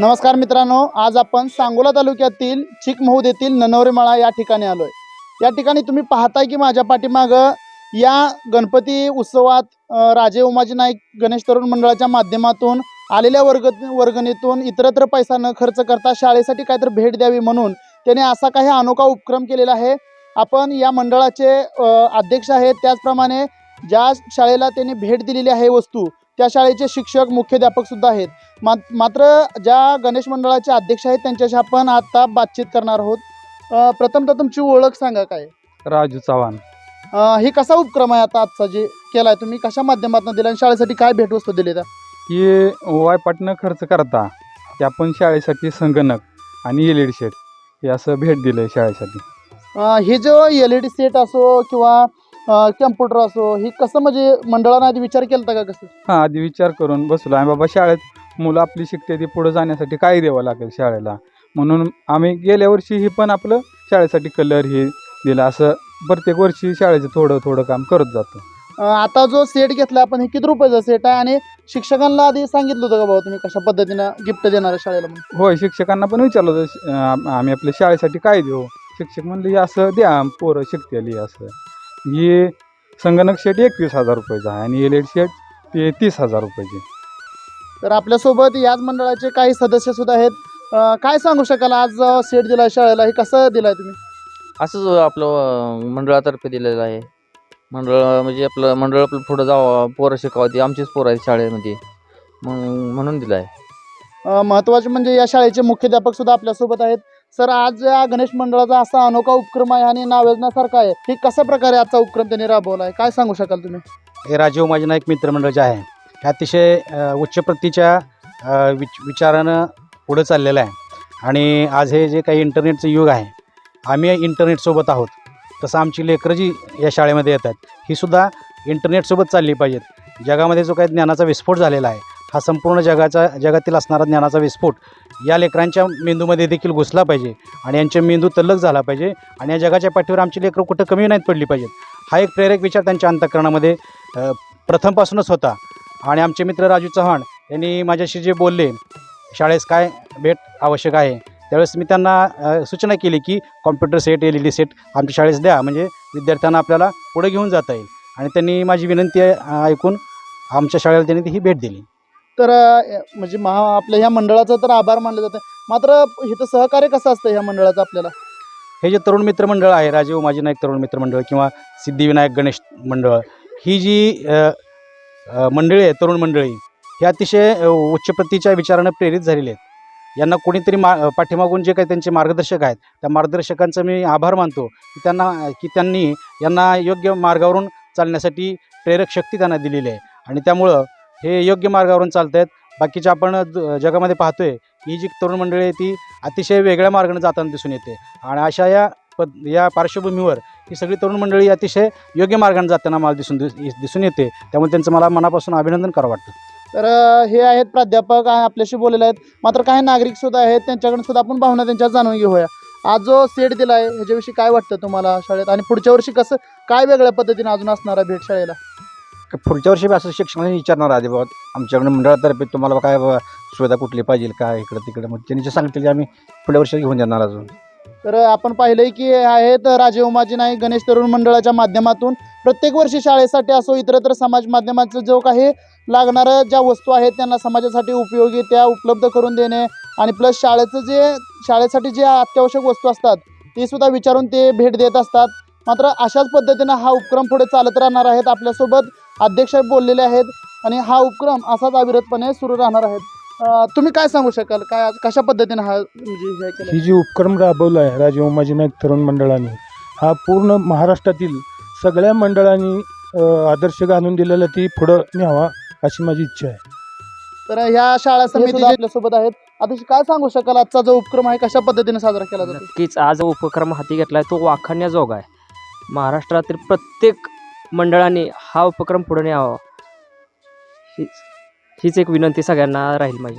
नमस्कार मित्रांनो आज आपण सांगोला तालुक्यातील चिकमहूद येथील ननवरेमाळा या ठिकाणी आलो आहे या ठिकाणी तुम्ही पाहताय की माझ्या पाठीमागं या गणपती उत्सवात राजे उमाजी नाईक गणेश तरुण मंडळाच्या माध्यमातून आलेल्या वर्ग वर्गणीतून इतरत्र पैसा न खर्च करता शाळेसाठी काहीतरी भेट द्यावी म्हणून त्याने असा काही अनोखा उपक्रम केलेला आहे. आपण या मंडळाचे अध्यक्ष आहेत. त्याचप्रमाणे ज्या शाळेला त्यांनी भेट दिलेली आहे वस्तू त्या शाळेचे शिक्षक मुख्याध्यापक सुद्धा आहेत. मा मात्र ज्या गणेश मंडळाचे अध्यक्ष आहेत त्यांच्याशी आपण आता बातचीत करणार आहोत. प्रथमतः तुमची ओळख सांगा काय? राजू चव्हाण. हे कसा उपक्रम आहे आता आजचा जे केलाय तुम्ही? कशा माध्यमातून दिला आणि शाळेसाठी काय भेटवस्तू दिली त्या ही वायपाटनं खर्च करता ते आपण शाळेसाठी संगणक आणि एल ई डी सेट हे असं भेट दिलं आहे शाळेसाठी हे जो एल ई डी सेट असो किंवा कम्प्युटर असो हे कसं म्हणजे मंडळानं आधी विचार केला होता का कसं? हां आधी विचार करून बसलो. आहे बाबा शाळेत मुलं आपली शिकते ती पुढं जाण्यासाठी काय द्यावं लागेल शाळेला? म्हणून आम्ही गेल्या वर्षी ही पण आपलं शाळेसाठी कलर हे दिलं. असं प्रत्येक वर्षी शाळेचं थोडं थोडं काम करत जातो. अ, आता जो सेट घेतला आपण हे किती रुपयाचा सेट आहे? आणि शिक्षकांना आधी सांगितलं होतं का बाबा तुम्ही कशा पद्धतीनं गिफ्ट देणार आहे शाळेला म्हणून? होय शिक्षकांना पण विचारलं होतं श- अं, आम्ही आपल्या शाळेसाठी काय देऊ? शिक्षक म्हणले "हे असं द्या पोरं शिकतील हे असं. ही संगणक शेट एकवीस हजार रुपयाचा आहे आणि एल ई डी शेट ते तीस हजार रुपयाची. तर आपल्यासोबत याच मंडळाचे काही सदस्य सुद्धा आहेत. अ, काय सांगू शकाल? आज अ, सेट दिलाय शाळेला. हे कसं दिलाय तुम्ही? असंच आपलं अं, मंडळातर्फे दिलेलं आहे. मंडळ म्हणजे आपलं मंडळ आपलं पुढं जावं पोरं शिकावं ती आमचीच पोरं आहेत शाळेमध्ये. मग म्हणून दिलं आहे अ, महत्त्वाचे म्हणजे या शाळेचे मुख्याध्यापक सुद्धा आपल्यासोबत आहेत. सर आज या गणेश मंडळाचा असा अनोखा उपक्रम आहे आणि नावेजण्यासारखा आहे. हे कशा प्रकारे आजचा उपक्रम त्यांनी राबवला आहे काय सांगू शकाल तुम्ही? हे राजीव माझे नाईक मित्रमंडळ जे आहे हे अतिशय अ, उच्च प्रतीच्या अ, विच विचारानं पुढं चाललेलं आहे. आणि आज हे जे काही इंटरनेटचं युग आहे आम्ही इंटरनेटसोबत आहोत. तसं आमची लेकरं जी या शाळेमध्ये येतात ही सुद्धा इंटरनेटसोबत चालली पाहिजेत. जगामध्ये जो काही ज्ञानाचा विस्फोट झालेला आहे हा संपूर्ण जगाचा जगातील असणारा ज्ञानाचा विस्फोट या लेकरांच्या मेंदूमध्ये देखील घुसला पाहिजे आणि यांचे मेंदू तल्लक झाला पाहिजे आणि या जगाच्या पाठीवर आमची लेकरं कुठं कमी नाहीत पडली पाहिजेत. हा एक प्रेरक विचार त्यांच्या अंतकरणामध्ये प्रथमपासूनच होता. आणि आमचे मित्र राजू चव्हाण यांनी माझ्याशी जे बोलले शाळेस काय भेट आवश्यक आहे? त्यावेळेस मी त्यांना सूचना केली की computer set L E D set आमच्या शाळेस द्या. म्हणजे विद्यार्थ्यांना आपल्याला पुढे घेऊन जाता येईल. आणि त्यांनी माझी विनंती ऐकून आमच्या शाळेला त्यांनी ही भेट दिली. तर म्हणजे महा आपल्या ह्या मंडळाचं तर आभार मानलं जातं मात्र इथं सहकार्य कसं असतं ह्या मंडळाचं आपल्याला? हे जे तरुण मित्रमंडळ आहे राजीव माजी नाईक तरुण मित्रमंडळ किंवा सिद्धिविनायक गणेश मंडळ ही जी मंडळी आहे तरुण मंडळी हे अतिशय उच्च प्रतीच्या विचारानं प्रेरित झालेली आहेत. यांना कोणीतरी मा पाठीमागून जे काही त्यांचे मार्गदर्शक आहेत त्या मार्गदर्शकांचा मी आभार मानतो. की त्यांना की त्यांनी यांना योग्य मार्गावरून चालण्यासाठी प्रेरक शक्ती त्यांना दिलेली आहे. आणि त्यामुळं हे योग्य मार्गावरून चालत आहेत बाकीचे आपण जगामध्ये पाहतोय. ही जी तरुण मंडळी आहे ती अतिशय वेगळ्या मार्गाने जाताना दिसून येते. आणि अशा या पद या पार्श्वभूमीवर ही सगळी तरुण मंडळी अतिशय योग्य मार्गाने जाताना मला दिसून दिसून येते. त्यामुळे त्यांचं मला मनापासून अभिनंदन करावं वाटतं. तर हे आहेत प्राध्यापक आपल्याशी बोललेले आहेत. मात्र काही नागरिक सुद्धा आहेत. त्यांच्याकडून सुद्धा आपण भावना त्यांच्या जाणून घेऊया. आज जो सेट आहे ह्याच्याविषयी काय वाटतं तुम्हाला शाळेत? आणि पुढच्या वर्षी कसं काय वेगळ्या पद्धतीने अजून असणार आहे भेट शाळेला? का पुढच्या वर्षी बी असं शिक्षणाने विचारणार आधी बाबा आमच्याकडे मंडळातर्फे तुम्हाला काय बाबा सुविधा कुठली पाहिजे काय इकडं तिकडं. मग त्यांनी जे सांगितलं ते आम्ही पुढल्या वर्षी घेऊन देणार अजून. तर आपण पाहिलंय की आहेत राजे उमाजी नाईक गणेश तरुण मंडळाच्या माध्यमातून प्रत्येक वर्षी शाळेसाठी असो इतरत्र समाज माध्यमाचं जो काही लागणाऱ्या ज्या वस्तू आहेत त्यांना समाजासाठी उपयोगी त्या उपलब्ध करून देणे आणि प्लस शाळेचं जे शाळेसाठी जे अत्यावश्यक वस्तू असतात ते सुद्धा विचारून ते भेट देत असतात. मात्र अशाच पद्धतीनं हा उपक्रम पुढे चालत राहणार आहेत. आपल्यासोबत अध्यक्ष बोललेले आहेत आणि हा उपक्रम असाच अविरतपणे सुरू राहणार आहेत तुम्ही काय सांगू शकाल? काय कशा पद्धतीनं हा म्हणजे हे ही जी उपक्रम राबवला आहे राजे उमाजी नाईक तरुण मंडळाने हा पूर्ण महाराष्ट्रातील सगळ्या मंडळांनी आदर्श घालून दिलेला ती पुढं न्यावा अशी माझी इच्छा आहे. तर ह्या शाळा समिती आपल्यासोबत आहेत आता काय सांगू शकाल? आजचा जो उपक्रम आहे कशा पद्धतीने साजरा केला जातो? नक्कीच आज उपक्रम हाती घेतला आहे तो वाखाणण्याजोगा आहे. महाराष्ट्रातील प्रत्येक मंडळाने हा उपक्रम पुढे न्यावा. हीच हीच एक विनंती सगळ्यांना राहील माझी.